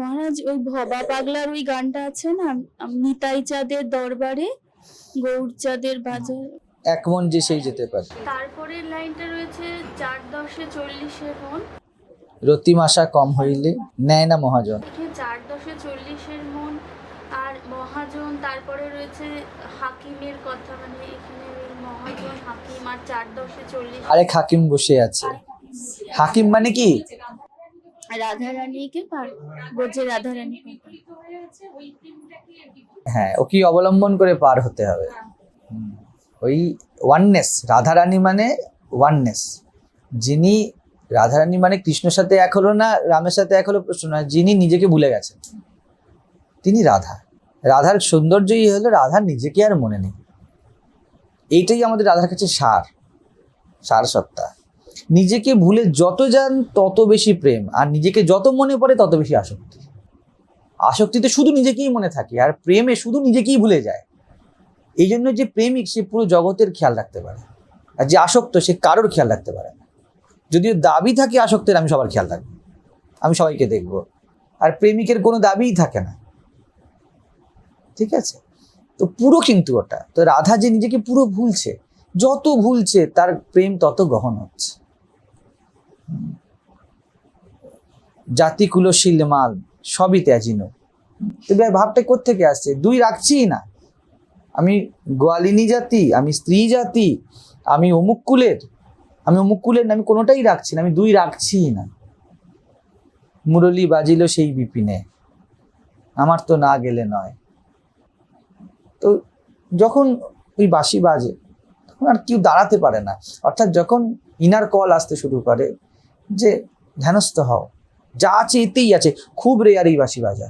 মহারাজ ওই ভবা পাগলার ওই গানটা আছে না? আম- নিতাই চাঁদের দরবারে গৌরচাঁদের বাজার। এক মন যে সেই যেতে পারে। তারপরের লাইনটা রয়েছে চার দশে চল্লিশের মন। রতিমাশা কম হইলে নেয় না মহাজন। চার দশে চল্লিশের মন আর মহাজন তারপরে রয়েছে হাকিমের কথা মানে এখানে মহাজন হাকিম আর চার দশে চল্লিশ। আরেক হাকিম বসে আছে। হাকিম মানে কি? রাধা রানীকে পার রাধা রানী হ্যাঁ ওকে অবলম্বন করে পার হতে হবে। ওই ওয়াননেস রাধারানী মানে ওয়াননেস যিনি রাধারানী মানে কৃষ্ণর সাথে এক হলো না, রামের সাথে এক হলো প্রশ্ন না যিনি নিজেকে ভুলে গেছেন, তিনি রাধা। রাধার সৌন্দর্যই হলো রাধার নিজেকে আর মনে নেই। এইটাই আমাদের রাধার কাছে সার সার সত্তা। নিজেকে ভুলে যত যান, তত বেশি প্রেম। আর নিজেকে যত মনে পড়ে, তত বেশি আসক্তি। আসক্তিতে শুধু নিজেকেই মনে থাকে, আর প্রেমে শুধু নিজেকেই ভুলে যায়। এই জন্য যে প্রেমিক, সে পুরো জগতের খেয়াল রাখতে পারে। আর যে আসক্ত, সে কারোর খেয়াল রাখতে পারে না। যদিও দাবি থাকে আসক্তের, আমি সবার খেয়াল রাখব। আমি সবাইকে দেখব। আর প্রেমিকের কোনো দাবিই থাকে না। ঠিক আছে? তো পুরো কিন্তু ওটা। তো রাধা যে নিজেকে পুরো ভুলছে, যত ভুলছে, তার প্রেম তত গহন হচ্ছে। হুম। জাতি কুলশীল মাল, সবই ত্যাজিন। তবে ভাবটা কোত্থেকে আসছে? দুই রাখছি না। আমি গোয়ালিনী জাতি, আমি স্ত্রী জাতি, আমি অমুক কুলের, আমি অমুক কুলের আমি কোনোটাই রাখছি না, আমি দুই রাখছি না। মুরলি বাজিল সেই বিপিনে। আমার তো না গেলে নয়। তো যখন ওই বাঁশি বাজে, তখন আর কেউ দাঁড়াতে পারে না। অর্থাৎ যখন ইনার কল আসতে শুরু করে যে ধ্যানস্থ হও। যা আছে এতেই আছে। খুব রেয়ার এই বাঁশি বাজা।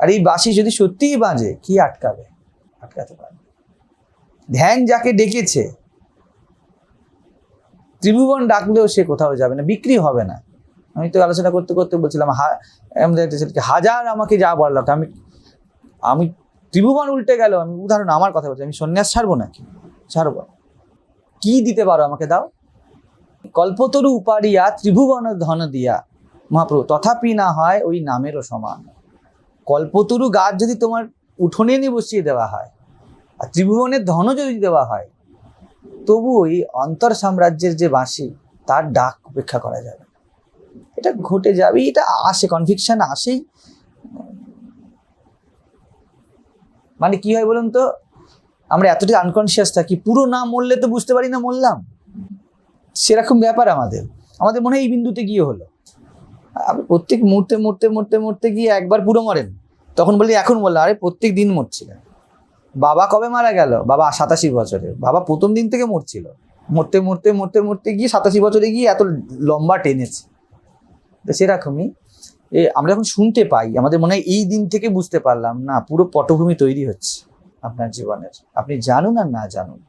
আর এই বাঁশি যদি সত্যিই বাজে কি আটকাবে? আটকাতে পারে ধ্যান যাকে ডেকেছে ত্রিভুবন ডাকলেও সে কোথাও যাবে না বিক্রি হবে না। আমি তো আলোচনা করতে করতে বলছিলাম আমাদের একটা ছেলেকে, হাজার আমাকে যা বলল আমি আমি ত্রিভুবন উল্টে গেল। আমি উদাহরণ আমার কথা বলছি আমি সন্ন্যাস ছাড়বো নাকি? ছাড়বো। কি দিতে পারো আমাকে দাও? কল্পতরু উপারিয়া ত্রিভুবন ধন দিয়া। মহাপ্রভু, তথাপি না হয় ওই নামেরও সমান। কল্পতরু গাছ যদি তোমার উঠোনে নিয়ে বসিয়ে দেওয়া হয়, আর ত্রিভুবনের ধনও যদি দেওয়া হয়, তবু ওই অন্তর সাম্রাজ্যের যে বাঁশি, তার ডাক উপেক্ষা করা যাবে। এটা ঘটে যাবে এটা আসে কনভিকশন আসেই। মানে কি হয় বলুন তো? আমরা এতটাই আনকনসিয়াস থাকি, পুরো না মরলে তো বুঝতে পারি না মরলাম। সেরকম ব্যাপার আমাদের। আমাদের মনে হয় এই বিন্দুতে গিয়ে হলো। প্রত্যেক মুহূর্তে মরতে মরতে মরতে গিয়ে একবার পুরো মরেন। তখন বলি এখন বললাম আরে প্রত্যেক দিন মরছিলেন বাবা কবে মারা গেল? বাবা সাতাশি বছরে। বাবা প্রথম দিন থেকে মরছিল। মরতে মরতে মরতে মরতে গিয়ে সাতাশি বছরে গিয়ে এত লম্বা টেনেছে। তো সেরকমই। এ, আমরা যখন শুনতে পাই। আমাদের মনে হয় এই দিন থেকে বুঝতে পারলাম, না, পুরো পটভূমি তৈরি হচ্ছে আপনার জীবনের। আপনি জানুন আর না জানুন।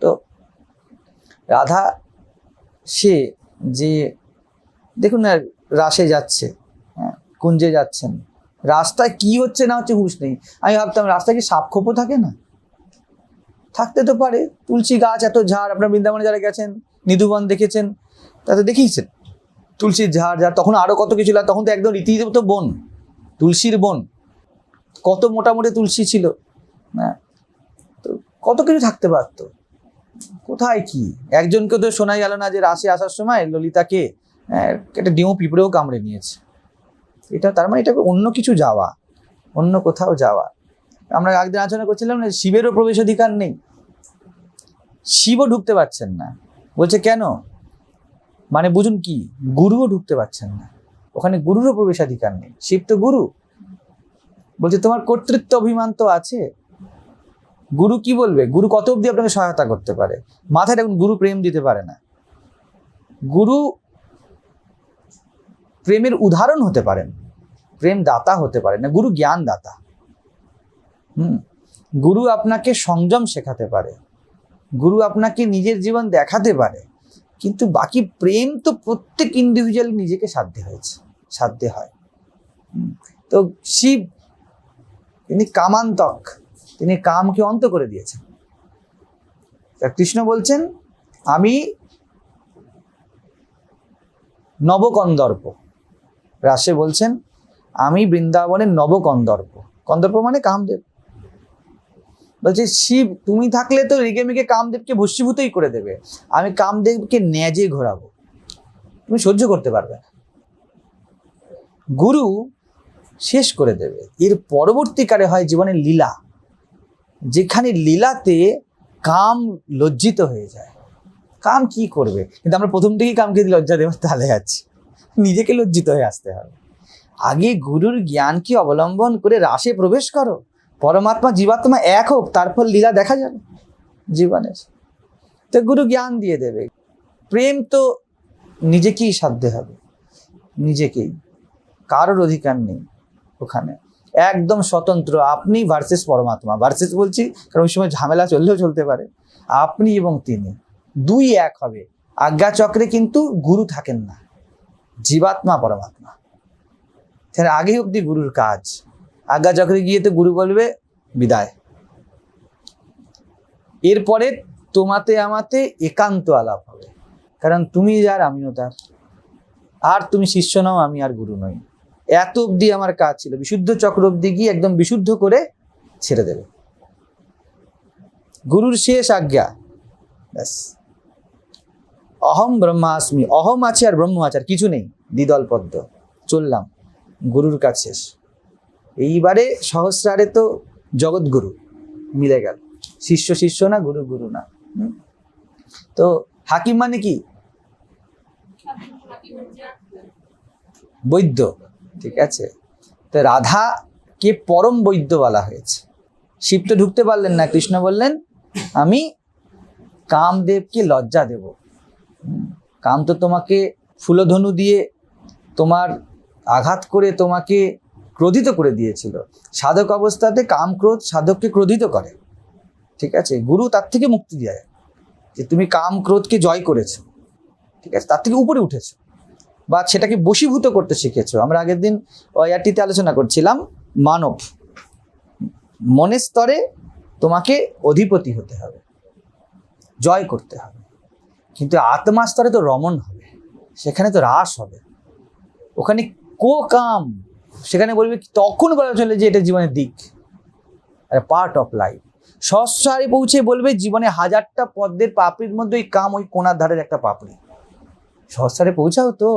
তো রাধা সে যে, দেখুন না রাসে যাচ্ছে হ্যাঁ কুঞ্জে যাচ্ছেন। রাস্তায় কি হচ্ছে না হচ্ছে হুশ নেই। আমি ভাবতাম, রাস্তায় কি সাপ খোপও থাকে না? থাকতে তো পারে। তুলসী গাছ এত ঝাড়, আপনার বৃন্দাবনে যারা গেছেন, নিধুবন দেখেছেন তাতে দেখিয়েছেন। তুলসীর ঝাড় ঝাড়, তখন আরও কত কিছু তখন তো একদম রীতিমত বন, তুলসীর বন। কত মোটামুটি তুলসী ছিল হ্যাঁ তো কত কিছু থাকতে পারতো। কোথায় কি? একজনকে তো শোনা গেল না যে রাশি আসার সময় ললিতাকে একটা ডিমো পিঁপড়েও কামড়ে নিয়েছে। এটা তার মানে এটা অন্য কিছু যাওয়া, অন্য কোথাও যাওয়া। আমরা একদিন আলোচনা করছিলাম না শিবেরও প্রবেশাধিকার নেই। শিবও ঢুকতে পারছেন না। বলছে, কেন? মানে বুঝুন কি, গুরুও ঢুকতে পারছেন না। ওখানে গুরুরও প্রবেশাধিকার নেই। শিব তো গুরু। বলছে, তোমার কর্তৃত্ব অভিমান তো আছে। গুরু কি বলবে? গুরু কত অবধি আপনাকে সহায়তা করতে পারে? মাথায় দেখুন, গুরু প্রেম দিতে পারে না। গুরু প্রেমের উদাহরণ হতে পারেন। প্রেম দাতা হতে পারে না, গুরু জ্ঞান দাতা। হুম? গুরু আপনাকে সংযম শেখাতে পারে। গুরু আপনাকে নিজের জীবন দেখাতে পারে। কিন্তু বাকি প্রেম তো প্রত্যেক ইন্ডিভিজুয়াল নিজেকে সাধ্যে হয়েছে, সাধ্যে হয়। তো শিব তিনি কামান্তক। তিনি কামকে অন্ত করে দিয়েছেন। তা কৃষ্ণ বলছেন, আমি নবকন্দর্প। রাসে বলছেন, আমি বৃন্দাবনের নব কন্দর্প মানে কামদেব। বলছে, শিব, তুমি থাকলে তো রেগে মেগে কামদেবকে ভস্মীভূতই করে দেবে। আমি কামদেবকে ন্যাজে ঘোরাবো। তুমি সহ্য করতে পারবে না। গুরু শেষ করে দেবে। এর পরবর্তীকালে হয় জীবনের লীলা। যেখানে লীলাতে কাম লজ্জিত হয়ে যায়। কাম কি করবে? কিন্তু আমরা প্রথম থেকেই কামকে লজ্জা দেওয়ার তালে আছি নিজেকে লজ্জিত হয়ে আসতে হবে। আগে গুরুর জ্ঞানকে অবলম্বন করে রাসে প্রবেশ করো। পরমাত্মা জীবাত্মা এক হোক, তারপর লীলা দেখা যাবে জীবনের। তো গুরু জ্ঞান দিয়ে দেবে। প্রেম তো নিজেকেই সাধ্যে হবে। নিজেকেই। কারোর অধিকার নেই ওখানে। একদম স্বতন্ত্র, আপনি ভার্সেস পরমাত্মা। ভার্সেস বলছি, কারণ ওই সময় ঝামেলা চললেও চলতে পারে। আপনি এবং তিনি, দুই এক হবে। আজ্ঞা চক্রে কিন্তু গুরু থাকেন না। জীবাত্মা পরমাত্মা। তাহলে আগে অব্দি গুরুর কাজ। আজ্ঞা চক্রে গিয়ে তো গুরু বলবে, বিদায়। এরপরে তোমাতে আমাতে একান্ত আলাপ হবে। কারণ তুমি যার, আমিও তার। আর তুমি শিষ্য নাও, আমি আর গুরু নই। এত অবধি আমার কাজ ছিল। বিশুদ্ধ চক্র অবধি গিয়ে একদম বিশুদ্ধ করে ছেড়ে দেবে। গুরুর শেষ আজ্ঞা। ব্যাস। অহম ব্রহ্মাস্মি, অহম আছে আর ব্রহ্ম আছে, আর কিছু নেই, দ্বিদল পদ্ম। চললাম, গুরুর কাজ শেষ। এইবারে সহস্রারে তো জগৎগুরু, মিলে গেল। শিষ্য শিষ্য না, গুরু গুরু না? তো হাকিম মানে কি? বৈদ্য। ঠিক আছে? তো রাধাকে পরম বৈদ্য বলা হয়েছে। শিব তো ঢুকতে পারলেন না, কৃষ্ণ বললেন, আমি কামদেবকে লজ্জা দেব। কাম তো তোমাকে ফুলধনু দিয়ে তোমার আঘাত করে তোমাকে ক্রোধিত করে দিয়েছিল। সাধক অবস্থাতে কাম ক্রোধ সাধককে ক্রোধিত করে। ঠিক আছে? গুরু তার থেকে মুক্তি দেয় যে তুমি কাম ক্রোধকে জয় করেছ। ঠিক আছে? তার থেকে উপরে উঠেছো। বা সেটাকে বশীভূত করতে শিখেছো। আমরা আগের দিন ওয়ারটিতে আলোচনা করছিলাম, মানব। মনের স্তরে তোমাকে অধিপতি হতে হবে, জয় করতে হবে। কিন্তু আত্মা স্তরে তো রমণ হবে, সেখানে তো রাস হবে। ওখানে কো কাম, সেখানে বলবে তখন বলা চলে যে এটা জীবনের দিক। পার্ট অফ লাইফ সস্বারে পৌঁছে বলবে জীবনে হাজারটা পদ্মের পাপড়ির মধ্যে ওই কাম ওই কোনার ধারের একটা পাপড়ি। সস্তারে পৌঁছাও তো।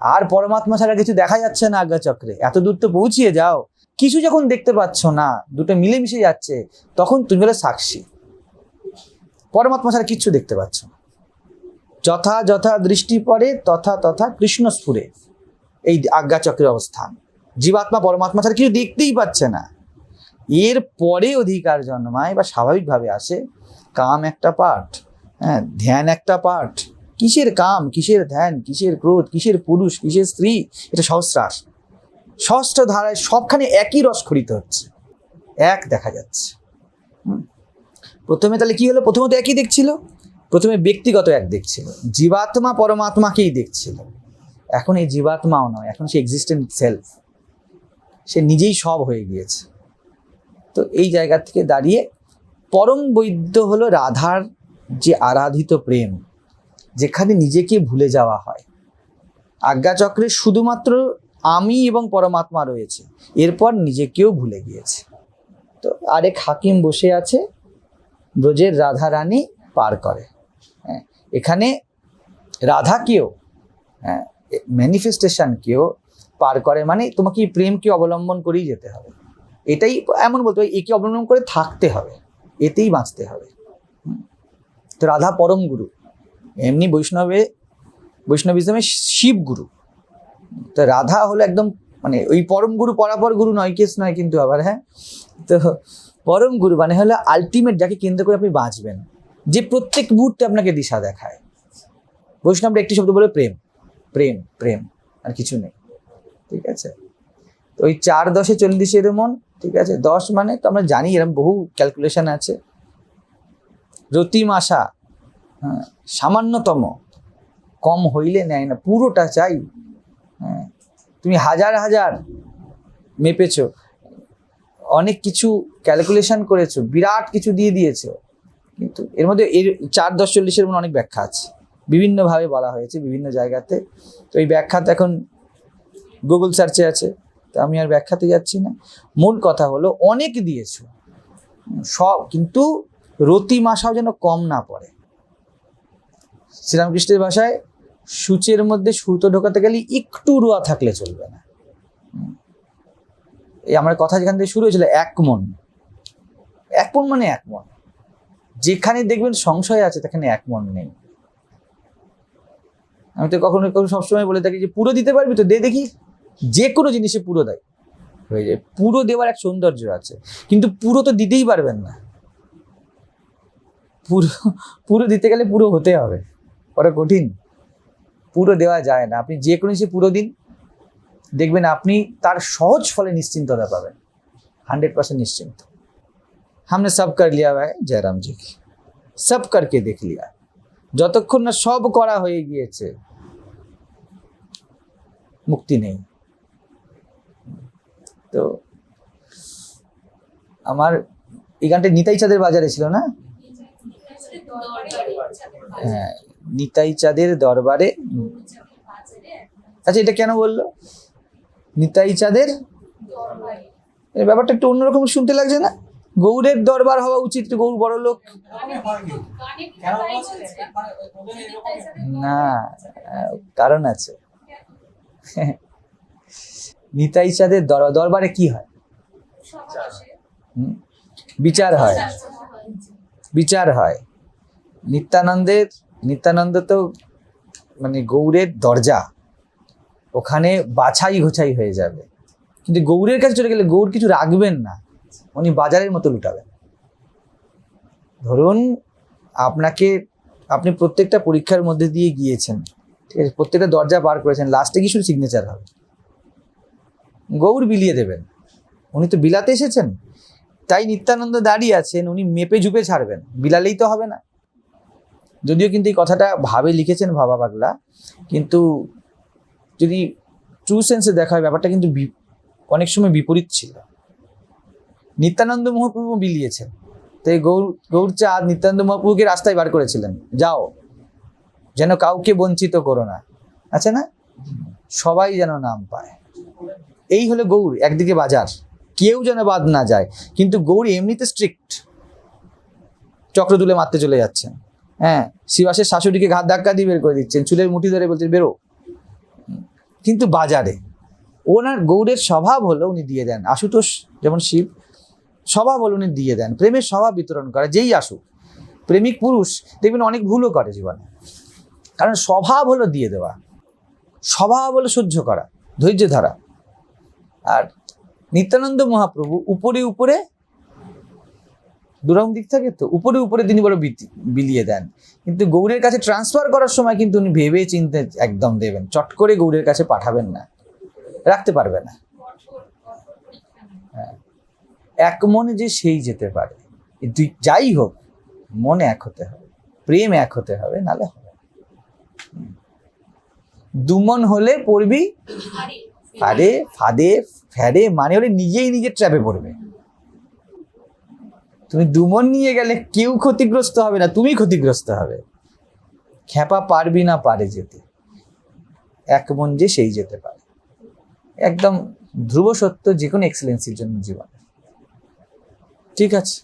আর পরমাত্মা ছাড়া কিছু দেখা যাচ্ছে না আজ্ঞা চক্রে এত দূর তো পৌঁছিয়ে যাও। কিছু যখন দেখতে পাচ্ছ না, দুটো মিলেমিশে যাচ্ছে, তখন তুমি হলে সাক্ষী। পরমাত্মা ছাড়া কিচ্ছু দেখতে পাচ্ছ না। যথা যথা দৃষ্টি পড়ে, তথা তথা কৃষ্ণ স্ফুরে। এই আজ্ঞা চক্রের অবস্থান। জীবাত্মা পরমাত্মা ছাড়া কিছু দেখতেই পাচ্ছে না। এর পরে অধিকার জন্মায় বা স্বাভাবিকভাবে আসে কাম একটা পার্ট হ্যাঁ ধ্যান একটা পার্ট কিসের কাম, কিসের ধ্যান, কিসের ক্রোধ, কিসের পুরুষ, কিসের স্ত্রী? এটা সহস্রাস। সহস্র ধারায় সবখানে একই রস খরিত হচ্ছে। এক দেখা যাচ্ছে। প্রথমে তাহলে কি হলো? প্রথমত একই দেখছিল। প্রথমে ব্যক্তিগত এক দেখছিল। জীবাত্মা পরমাত্মাকেই দেখছিল। এখন এই জীবাত্মাও নয়। এখন সে এক্সিস্টেন্ট সেলফ সে নিজেই সব হয়ে গিয়েছে। তো এই জায়গা থেকে দাঁড়িয়ে পরম বৈদ্য হলো রাধার যে আরাধিত প্রেম। যেখানে নিজেকে ভুলে যাওয়া হয়। আজ্ঞাচক্রে শুধুমাত্র আমি এবং পরমাত্মা রয়েছে। এরপর নিজেকেও ভুলে গিয়েছে। তো আরেক হাকিম বসে আছে, ব্রজের রাধা রানী পার করে। হ্যাঁ এখানে রাধাকেও হ্যাঁ ম্যানিফেস্টেশনকেও পার করে। মানে তোমাকে এই প্রেমকে অবলম্বন করেই যেতে হবে। এটাই এমন বলতে হবে, একে অবলম্বন করে থাকতে হবে। এতেই বাঁচতে হবে। তো রাধা পরম গুরু। এমনি বৈষ্ণবে, বৈষ্ণবিজমে শিব গুরু। তো রাধা হলো একদম মানে ওই পরম গুরু পরাপর গুরু নয়, কেস নয় কিন্তু আবার হ্যাঁ? তো পরম গুরু মানে হলো আলটিমেট যাকে কেন্দ্র করে আপনি বাঁচবেন। যে প্রত্যেক মুহূর্তে আপনাকে দিশা দেখায়। বৈষ্ণবরা একটি শব্দ বলে প্রেম। প্রেম প্রেম, আর কিছু নেই। ঠিক আছে? তো ওই চার দশে চল্লিশের মন, ঠিক আছে? দশ মানে তো আমরা জানি এরকম বহু ক্যালকুলেশন আছে। রতিমাশা হ্যাঁ সামান্যতম। কম হইলে নেয় না, পুরোটা চাই। হ্যাঁ তুমি হাজার হাজার মেপেছ। অনেক কিছু ক্যালকুলেশন করেছ, বিরাট কিছু দিয়ে দিয়েছ। কিন্তু এর মধ্যে এর চার দশ চল্লিশের মধ্যে অনেক ব্যাখ্যা আছে। বিভিন্নভাবে বলা হয়েছে বিভিন্ন জায়গাতে। তো এই ব্যাখ্যা তো এখন গুগল সার্চে আছে। তো আমি আর ব্যাখ্যাতে যাচ্ছি না। মূল কথা হলো, অনেক দিয়েছ। সব, কিন্তু রতি মাসাও যেন কম না পড়ে। শ্রীরামকৃষ্ণের ভাষায় সূচের মধ্যে সুতো ঢোকাতে গেলে একটু রোয়া থাকলে চলবে না। এই আমার কথা যেখান থেকে শুরু হয়েছিল, এক মন। এক মন মানে এক মন। যেখানে দেখবেন সংশয় আছে, সেখানে এক মন নেই। আমি তো কখনো কখনো সবসময় বলে থাকি যে, পুরো দিতে পারবি তো, দে দেখি। যে কোনো জিনিসে পুরো দেয়। হয়ে যায়। পুরো দেওয়ার এক সৌন্দর্য আছে। কিন্তু পুরো তো দিতেই পারবেন না। পুরো পুরো দিতে গেলে পুরো হতে হবে। ওটা কঠিন। পুরো দেওয়া যায় না। আপনি যে কোনো জিনিসে পুরো দিন দেখবেন আপনি তার সহজ ফলে নিশ্চিন্ততা পাবেন। হান্ড্রেড পার্সেন্ট নিশ্চিন্ত। হামনে সব कर লিয়া ভাই জয়রাম জি কি। সব করকে দেখ লিয়া। যতক্ষণ না সব করা হয়ে গিয়েছে মুক্তি নেই। তো আমার এই গানটা নিতাই চাঁদের বাজারে ছিল না? হ্যাঁ। নিতাই চাঁদের দরবারে। আচ্ছা এটা কেন বলল? নিতাই চাঁদের ব্যাপারটা একটু অন্যরকম শুনতে লাগছে না? গৌরের দরবার হওয়া উচিত, গৌর বড় লোক। না, কারণ আছে। নিতাই চাঁদের দরবারে কি হয়? বিচার হয়। বিচার হয়। নিত্যানন্দের নিত্যানন্দ তো মানে গৌরের দরজা, ওখানে বাছাই ঘোছাই হয়ে যাবে। কিন্তু গৌরের কাছে চলে গেলে গৌর কিছু রাখবেন না, উনি বাজারের মতো লুটাবেন। ধরুন আপনাকে, আপনি প্রত্যেকটা পরীক্ষার মধ্যে দিয়ে গিয়েছেন, ঠিক আছে, প্রত্যেকটা দরজা পার করেছেন লাস্টে কি শুধু সিগনেচার হবে? গৌর বিলিয়ে দেবেন। উনি তো বিলাতে এসেছেন, তাই নিত্যানন্দ দাঁড়িয়ে আছেন, উনি মেপে ঝুপে ছাড়বেন, বিলালেই তো হবে না। যদিও কিন্তু এই কথাটা ভাবে লিখেছেন ভাবা পাগলা, কিন্তু যদি ট্রু সেন্সে দেখা হয়, ব্যাপারটা কিন্তু অনেক সময় বিপরীত ছিল। নিত্যানন্দ মহাপ্রভু বিলিয়েছেন। তাই গৌর গৌরচাঁদ নিত্যানন্দ মহাপ্রভুকে রাস্তায় বার করেছিলেন। যাও, যেন কাউকে বঞ্চিত করো না। আছে না? সবাই যেন নাম পায়। এই হলো গৌর, একদিকে বাজার। কেউ যেন বাদ না যায়। কিন্তু গৌর এমনিতে স্ট্রিক্ট চক্র তুলে মারতে চলে যাচ্ছেন। হ্যাঁ শিবাসের শাশুড়িকে ঘাত ধাক্কা দিয়ে বের করে দিচ্ছেন, চুলের মুঠি ধরে বলছেন, বেরো। কিন্তু বাজারে ওনার গৌরের স্বভাব হলো উনি দিয়ে দেন। আশুতোষ যেমন শিব, স্বভাব হলো উনি দিয়ে দেন। প্রেমের স্বভাব বিতরণ করে, যেই আসুক। প্রেমিক পুরুষ দেখবেন অনেক ভুলও করে জীবনে। কারণ স্বভাব হলো দিয়ে দেওয়া। স্বভাব হলো সহ্য করা, ধৈর্য ধরা। আর নিত্যানন্দ মহাপ্রভু উপরে উপরে দুরকম দিক থাকে তো উপরে উপরে তিনি বড় বিলিয়ে দেন। কিন্তু গৌরের কাছে ট্রান্সফার করার সময় কিন্তু উনি ভেবে চিনতে একদম দেবেন। চট করে গৌরের কাছে পাঠাবেন না। রাখতে পারবে না। হ্যাঁ। এক মনে যে সেই যেতে পারে। দুই যাই হোক মনে এক হতে হবে প্রেম এক হতে হবে নালে হবে। দুমন হলে পড়বি ফাড়ে ফাঁদে ফ্যাড়ে মানে ওরে নিজেই নিজের ট্র্যাপে পড়বে। তুমি দুমন নিয়ে গেলে কেউ ক্ষতিগ্রস্ত হবে না, তুমি ক্ষতিগ্রস্ত হবে। খ্যাপা পারবি না, পারে যেতে। এক মন যে সেই যেতে পারে। একদম ধ্রুব সত্য যে কোনো এক্সেলেন্সির জন্য জীবন। ঠিক আছে।